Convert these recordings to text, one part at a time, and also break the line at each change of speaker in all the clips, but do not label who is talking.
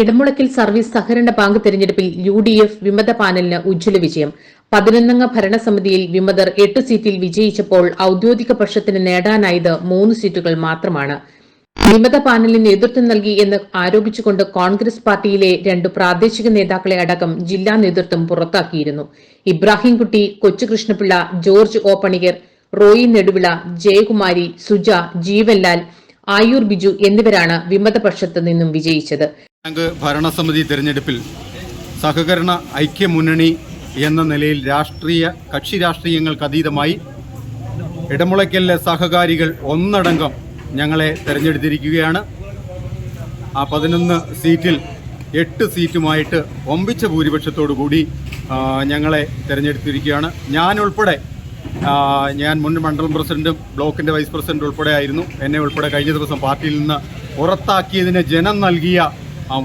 ഇടമുളക്കിൽ service സഹകരണ bank തെരഞ്ഞെടുപ്പിൽ U D F വിമത പാനലിന് ഉജ്ജ്വല വിജയം. പതിനൊന്നംഗ ഭരണസമിതിയിൽ വിമതർ എട്ട് സീറ്റിൽ വിജയിച്ചപ്പോൾ ഔദ്യോഗിക പക്ഷത്തിന് നേടാനായത് മൂന്ന് സീറ്റുകൾ മാത്രമാണ്. വിമത പാനലിന് നേതൃത്വം നൽകി എന്ന് ആരോപിച്ചുകൊണ്ട് കോൺഗ്രസ് പാർട്ടിയിലെ രണ്ട് പ്രാദേശിക നേതാക്കളെ അടക്കം ജില്ലാ നേതൃത്വം പുറത്താക്കിയിരുന്നു. ഇബ്രാഹിംകുട്ടി കൊച്ചുകൃഷ്ണപിള്ള ജോർജ് ഓപ്പണികർ റോയി നെടുവിള ജയകുമാരി സുജ ജീവൻലാൽ ആയൂർ ബിജു എന്നിവരാണ് വിമതപക്ഷത്ത് നിന്നും വിജയിച്ചത്.
ഭരണസമിതി തെരഞ്ഞെടുപ്പിൽ സഹകരണ ഐക്യമുന്നണി എന്ന നിലയിൽ രാഷ്ട്രീയ കക്ഷി രാഷ്ട്രീയങ്ങൾക്ക് അതീതമായി ഇടമുളയ്ക്കലിലെ സഹകാരികൾ ഒന്നടങ്കം ഞങ്ങളെ തെരഞ്ഞെടുത്തിരിക്കുകയാണ്. ആ പതിനൊന്ന് സീറ്റിൽ എട്ട് സീറ്റുമായിട്ട് ഒമ്പിച്ച ഭൂരിപക്ഷത്തോടു കൂടി ഞങ്ങളെ തിരഞ്ഞെടുത്തിരിക്കുകയാണ്. ആ, ഞാൻ മുൻ മണ്ഡലം പ്രസിഡന്റും ബ്ലോക്കിന്റെ വൈസ് പ്രസിഡന്റ് ഉൾപ്പെടെ ആയിരുന്നു. എന്നെ ഉൾപ്പെടെ കഴിഞ്ഞ ദിവസം പാർട്ടിയിൽ നിന്ന് പുറത്താക്കിയതിന് ജനം നൽകിയ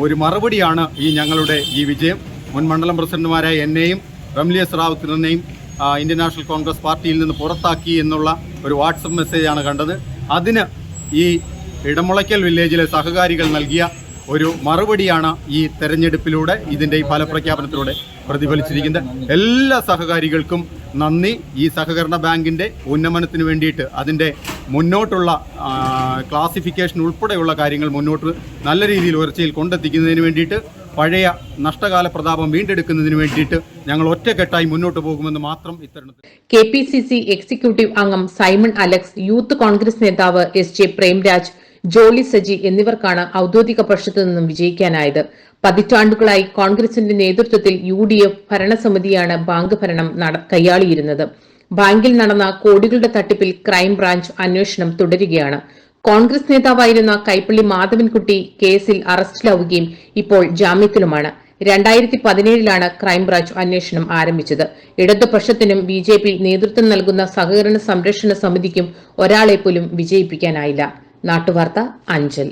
ഒരു മറുപടിയാണ് ഈ ഞങ്ങളുടെ ഈ വിജയം. മുൻ മണ്ഡലം പ്രസിഡന്റുമാരായ എന്നെയും റംലിയസ് റാവുത്തിനെയും ഇന്ത്യൻ നാഷണൽ കോൺഗ്രസ് പാർട്ടിയിൽ നിന്ന് പുറത്താക്കി എന്നുള്ള ഒരു വാട്സപ്പ് മെസ്സേജാണ് കണ്ടത്. അതിന് ഈ ഇടമുളയ്ക്കൽ വില്ലേജിലെ സഹകാരികൾ നൽകിയ ഒരു മറുപടിയാണ് ഈ തെരഞ്ഞെടുപ്പിലൂടെ ഇതിന്റെ ഈ ഫലപ്രഖ്യാപനത്തിലൂടെ പ്രതിഫലിച്ചിരിക്കുന്നത്. എല്ലാ സഹകാരികൾക്കും നന്ദി. ഈ സഹകരണ ബാങ്കിന്റെ ഉന്നമനത്തിന് വേണ്ടിയിട്ട് അതിന്റെ മുന്നോട്ടുള്ള ക്ലാസിഫിക്കേഷൻ ഉൾപ്പെടെയുള്ള കാര്യങ്ങൾ മുന്നോട്ട് നല്ല രീതിയിൽ ഉയർച്ചയിൽ കൊണ്ടെത്തിക്കുന്നതിന് വേണ്ടിയിട്ട് പഴയ നഷ്ടകാല പ്രതാപം വീണ്ടെടുക്കുന്നതിന് വേണ്ടിയിട്ട് ഞങ്ങൾ ഒറ്റക്കെട്ടായി മുന്നോട്ട് പോകുമെന്ന് മാത്രം ഇത്തരണത്തിൽ
K P C C executive അംഗം സൈമൺ അലക്സ് യൂത്ത് കോൺഗ്രസ് നേതാവ് എസ് ജെ പ്രേംരാജ് ജോളി സജി എന്നിവർക്കാണ് ഔദ്യോഗിക പക്ഷത്തു നിന്നും വിജയിക്കാനായത്. പതിറ്റാണ്ടുകളായി കോൺഗ്രസിന്റെ നേതൃത്വത്തിൽ യു ഡി എഫ് ഭരണസമിതിയാണ് ബാങ്ക് ഭരണം കൈയാളിയിരുന്നത്. ബാങ്കിൽ നടന്ന കോടികളുടെ തട്ടിപ്പിൽ ക്രൈംബ്രാഞ്ച് അന്വേഷണം തുടരുകയാണ്. കോൺഗ്രസ് നേതാവായിരുന്ന കൈപ്പള്ളി മാധവൻകുട്ടി കേസിൽ അറസ്റ്റിലാവുകയും ഇപ്പോൾ ജാമ്യത്തിലുമാണ്. രണ്ടായിരത്തി പതിനേഴിലാണ് ക്രൈംബ്രാഞ്ച് അന്വേഷണം ആരംഭിച്ചത്. ഇടതുപക്ഷത്തിനും ബി ജെ പി നേതൃത്വം നൽകുന്ന സഹകരണ സംരക്ഷണ സമിതിക്കും ഒരാളെ പോലും വിജയിപ്പിക്കാനായില്ല. നാട്ടുവാർത്ത അഞ്ചൽ